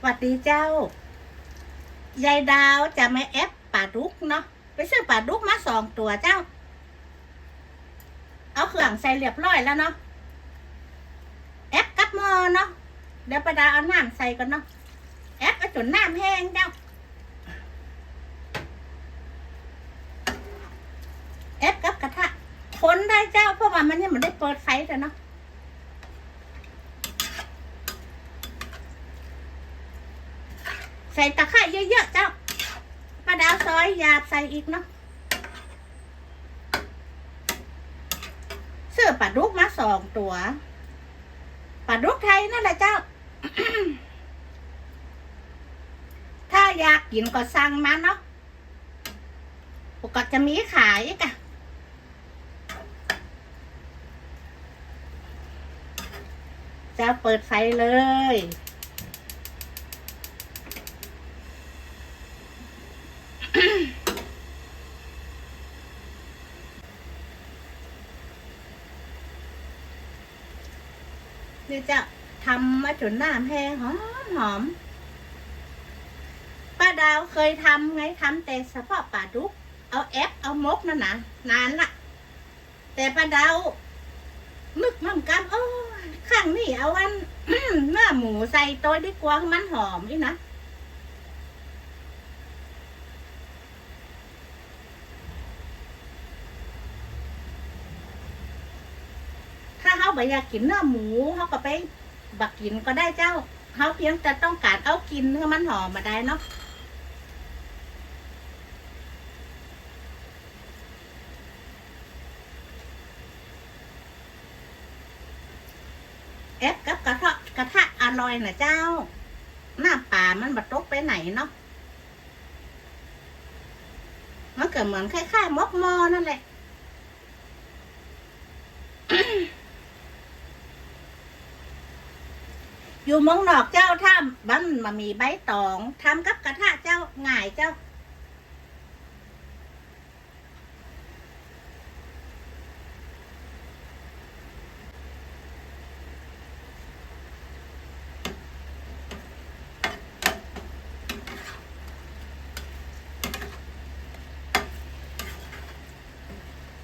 สวัสดีเจ้า ยายดาวจะไม่แอปป่าดุกเนาะ ไปซื้อป่าดุกมาสองตัวเจ้า เอาเครื่องใส่เรียบร้อยแล้วเนาะ แอปกับมอเนาะ เดี๋ยวประดาเอาน้ำใส่ก่อนเนาะ แอปเอาจนน้ำแห้งเจ้า แอปกับกระทะคนได้เจ้า เพราะว่ามันยังไม่ได้เปิดไฟแต่เนาะ ส่ตะไคร้เยอะๆเจ้าปลาดาวซอยหยาบใส่อีกเนาะซื้อปลาดุกมาสองตัวปลาดุกไทยนั่นแหละเจ้า ถ้าอยากกินก็สั่งมาเนาะก็จะมีขายอีกอะจะเปิดไฟเลย นี่จะทำมาจนน้ำแห้งหอมหอมป้าดาวเคยทำไงทำแต่เฉพาะปลาดุก เอาแอปเอามกนั่นนะนานละแต่ป้าดาวนึกมั่งกันโอ้ข้างนี่เอาวันเนื้อหมูใส่ตัวดีกว่ามันหอมนี่นะ ถ้าเขาไม่อยากกินเนื้อหมูเขาก็ไปบักกินก็ได้เจ้าเขาเพียงแต่ต้องการเอากินเพื่อมันหอมมาได้เนาะเอฟกับกระทะกระทะอร่อยนะเจ้า หน้าป่ามันบัดตกไปไหนเนาะมันก็เหมือนคล้ายๆมกมอนั่นแหละ อยู่มองนอกเจ้าถ้าบ้านมามีใบตองทำกับกระทะเจ้าง่ายเจ้า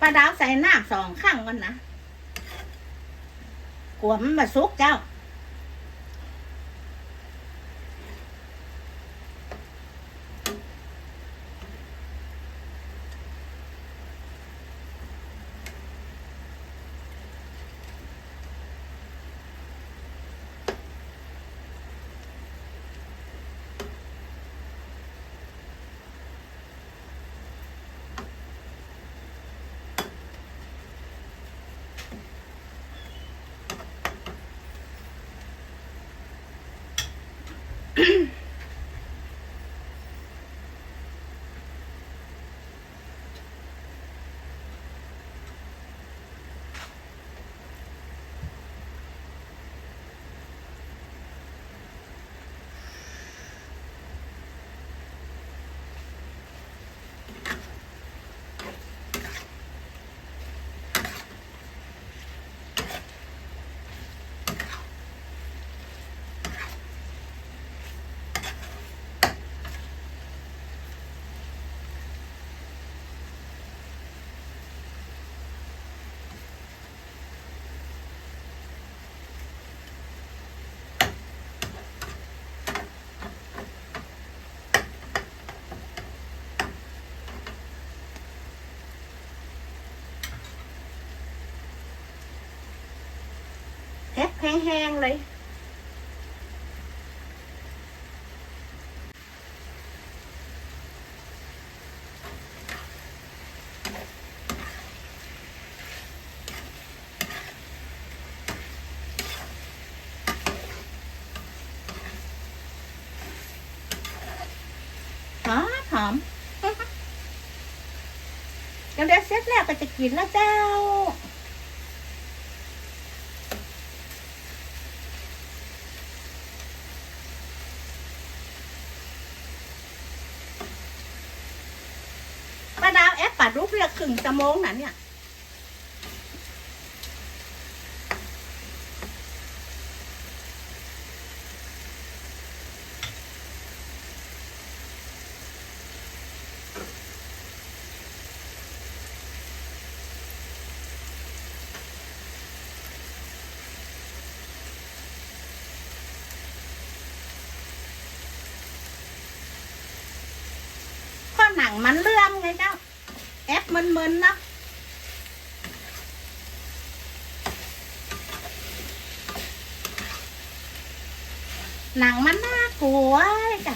ปลาดาวใส่น้ำสองข้างกันนะกลัวมันมาซุกเจ้า แห้งๆเลย หอมหอมเดี๋ยวเดี๋ยวเสร็จแล้วก็จะกินแล้วเจ้า ปัดดุกเนี่ยขึงสมองน่ะเนี่ย หนังมันเลื่อมไงเจ้า แอปมันมึนๆนะหนังมันน่ากลัวจ้ะ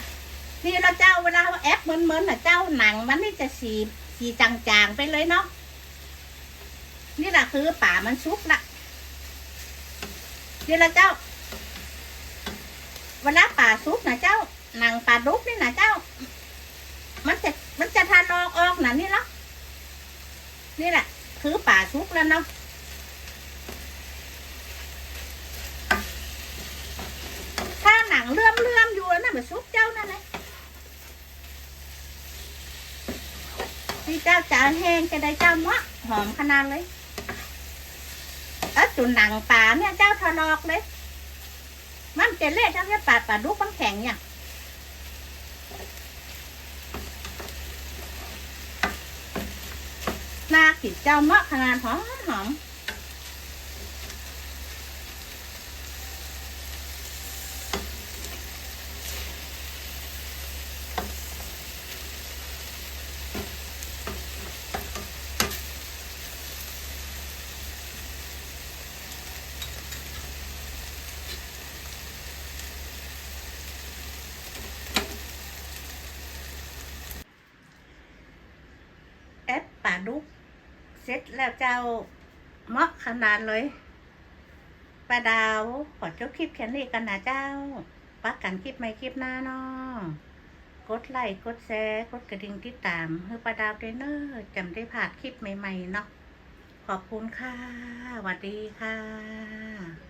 นี่เราเจ้าเวลาแอปมึนๆน่ะเจ้าหนังมันนี่จะสีสีจางๆไปเลยเนาะนี่แหละคือป่ามันซุกละนี่ละเจ้า เวลาป่าซุกนะเจ้าหนังป่าดุกนี่นะเจ้า มันจะมันจะทานออกออกนะนี่เนาะ นี่แหละ คือป่าซุกแล้วเนาะถ้าหนังเลื่อมเลื่อมอยู่นั่นมันซุกเจ้านั่นเลยที่เจ้าจะแห้งจะได้เจ้ามะหอมขนาดเลยเออจุดหนังป่าเนี่ยเจ้าทะลอกเลย มันจะเละเจ้าเนี่ยป่าป่าดุกมันแข็งอย่าง นากิดเจ้าเมาะขนาดหอมหอมแอปป่าดุก เสร็จแล้วเจ้าเหมาะขนาดเลยป้าดาวขอจบคลิปแค่นี้กันนะเจ้าปักกันคลิปไม่คลิปหน้าเนาะกดไลค์กดแชร์กดกระดิ่งติดตามเพื่อป้าดาวด้เนอร์จำได้ผ่านคลิปใหม่ ๆ เนาะขอบคุณค่ะสวัสดีค่ะ